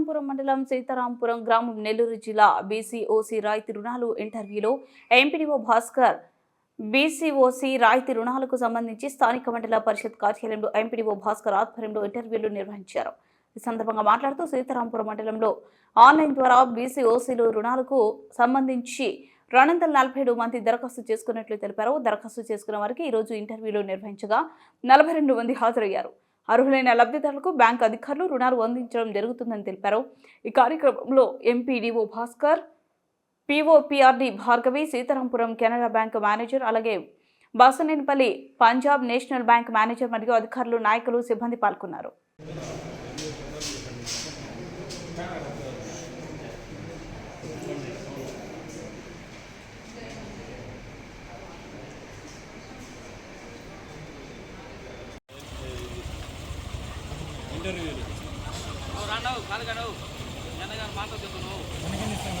సీతారాంపురం మండలం సీతారాంపురం గ్రామం నెల్లూరు జిల్లా బీసీఓసీ రాయితీ రుణాలు ఇంటర్వ్యూలో ఎంపీడీఓ భాస్కర్ బీసీఓసీ రాయితీ రుణాలకు సంబంధించి స్థానిక మండల పరిషత్ కార్యాలయంలో ఎంపీడీఓ భాస్కర్ ఆధ్వర్యంలో ఇంటర్వ్యూలు నిర్వహించారు. ఈ సందర్భంగా మాట్లాడుతూ సీతారాంపురం మండలంలో ఆన్లైన్ ద్వారా బీసీఓసీలు రుణాలకు సంబంధించి రెండు వందల నలభై ఏడు మంది దరఖాస్తు చేసుకున్నట్లు తెలిపారు. దరఖాస్తు చేసుకున్న వారికి ఈరోజు ఇంటర్వ్యూలు నిర్వహించగా నలభై రెండు మంది హాజరయ్యారు. అర్హులైన లబ్ధిదారులకు బ్యాంకు అధికారులు రుణాలు అందించడం జరుగుతుందని తెలిపారు. ఈ కార్యక్రమంలో MPDO Bhaskar PO PRD Bhargavi Seetharampuram Canara Bank manager అలాగే Basanenipalli Punjab National Bank manager మరియు అధికారులు నాయకులు సిబ్బంది పాల్గొన్నారు. ఇంటర్వ్యూలు. రాండవు కాదు ఎన్నగారు మాతో ఇస్తాను